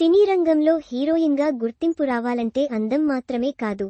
సినీ రంగంలో హీరోయిన్గా గుర్తింపు రావాలంటే అందం మాత్రమే కాదు.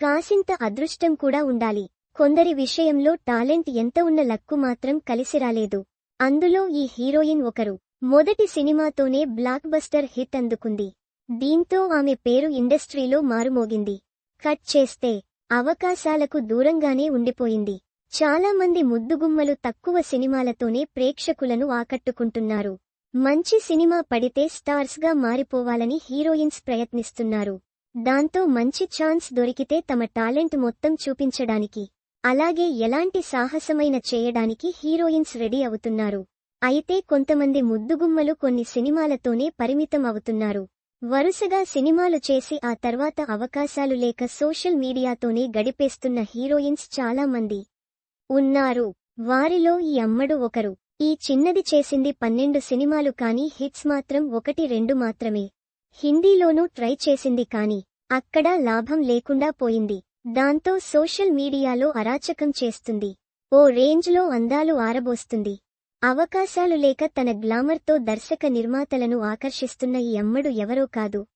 కాసింత అదృష్టం కూడా ఉండాలి. కొందరి విషయంలో టాలెంట్ ఎంత ఉన్న లక్కు మాత్రం కలిసిరాలేదు అందులో ఈ హీరోయిన్ ఒకరు. మొదటి సినిమాతోనే బ్లాక్ బస్టర్ హిట్ అందుకుంది. దీంతో ఆమె పేరు ఇండస్ట్రీలో మారుమోగింది. కట్ చేస్తే అవకాశాలకు దూరంగానే ఉండిపోయింది. చాలా మంది ముద్దుగుమ్మలు తక్కువ సినిమాలతోనే ప్రేక్షకులను ఆకట్టుకుంటున్నారు. మంచి సినిమా పడితే స్టార్స్గా మారిపోవాలని హీరోయిన్స్ ప్రయత్నిస్తున్నారు. దాంతో మంచి ఛాన్స్ దొరికితే తమ టాలెంట్ మొత్తం చూపించడానికి అలాగే ఎలాంటి సాహసమైన చేయడానికి హీరోయిన్స్ రెడీ అవుతున్నారు. అయితే కొంతమంది ముద్దుగుమ్మలు కొన్ని సినిమాలతోనే పరిమితం అవుతున్నారు. వరుసగా సినిమాలు చేసి ఆ తర్వాత అవకాశాలు లేక సోషల్ మీడియాతోనే గడిపేస్తున్న హీరోయిన్స్ చాలా మంది ఉన్నారు. వారిలో ఈ అమ్మడు ఒకరు. ఈ చిన్నది చేసింది పన్నెండు సినిమాలు కాని హిట్స్ మాత్రం ఒకటి రెండు మాత్రమే. హిందీలోనూ ట్రై చేసింది కాని అక్కడా లాభం లేకుండా పోయింది. దాంతో సోషల్ మీడియాలో అరాచకం చేస్తుంది. ఓ రేంజ్లో అందాలు ఆరబోస్తుంది. అవకాశాలు లేక తన గ్లామర్తో దర్శక నిర్మాతలను ఆకర్షిస్తున్న ఈ అమ్మడు ఎవరో కాదు.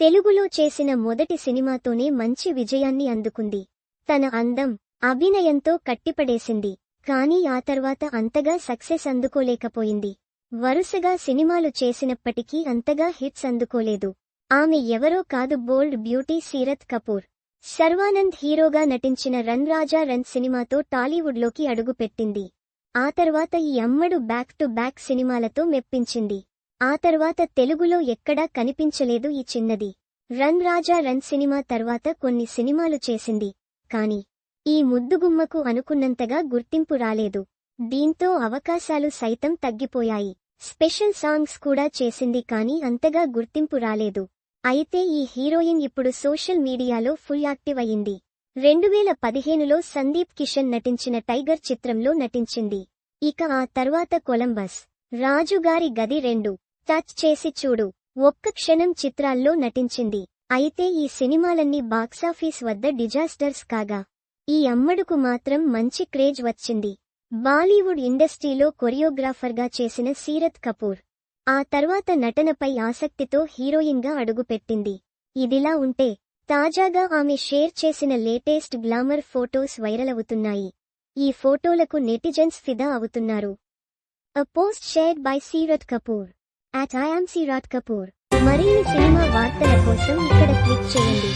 తెలుగులో చేసిన మొదటి సినిమాతోనే మంచి విజయాన్ని అందుకుంది. తన అందం అభినయంతో కట్టిపడేసింది. కానీ ఆ తర్వాత అంతగా సక్సెస్ అందుకోలేకపోయింది. వరుసగా సినిమాలు చేసినప్పటికీ అంతగా హిట్స్ అందుకోలేదు. ఆమె ఎవరో కాదు బోల్డ్ బ్యూటీ సీరత్ కపూర్. శర్వానంద్ హీరోగా నటించిన రన్ రాజా రన్ సినిమాతో టాలీవుడ్లోకి అడుగుపెట్టింది. ఆ తర్వాత ఈ అమ్మడు బ్యాక్ టు బ్యాక్ సినిమాలతో మెప్పించింది. ఆ తర్వాత తెలుగులో ఎక్కడా కనిపించలేదు ఈ చిన్నది. రన్ రాజా రన్ సినిమా తర్వాత కొన్ని సినిమాలు చేసింది. కాని ఈ ముద్దుగుమ్మకు అనుకున్నంతగా గుర్తింపు రాలేదు. దీంతో అవకాశాలు సైతం తగ్గిపోయాయి. స్పెషల్ సాంగ్స్ కూడా చేసింది కానీ అంతగా గుర్తింపు రాలేదు. అయితే ఈ హీరోయిన్ ఇప్పుడు సోషల్ మీడియాలో ఫుల్ యాక్టివ్ అయింది. రెండువేల పదిహేనులో సందీప్ కిషన్ నటించిన టైగర్ చిత్రంలో నటించింది. ఇక ఆ తర్వాత కొలంబస్. రాజుగారి గది రెండు. టచ్ చేసి చూడు. ఒక్క క్షణం చిత్రాల్లో నటించింది. అయితే ఈ సినిమాలన్నీ బాక్సాఫీస్ వద్ద డిజాస్టర్స్ కాగా. ఈ అమ్మడుకు మాత్రం మంచి క్రేజ్ వచ్చింది. బాలీవుడ్ ఇండస్ట్రీలో కొరియోగ్రాఫర్గా చేసిన సీరత్ కపూర్ ఆ తర్వాత నటనపై ఆసక్తితో హీరోయిన్గా అడుగుపెట్టింది. ఇదిలా ఉంటే తాజాగా ఆమె షేర్ చేసిన లేటెస్ట్ గ్లామర్ ఫోటోస్ వైరల్ అవుతున్నాయి. ఈ ఫోటోలకు నెటిజన్స్ ఫిదా అవుతున్నారు. A post shared by Seerat Kapoor at I am Seerat Kapoor మరిన్ని సినిమా వార్తల కోసం ఇక్కడ క్లిక్ చేయండి.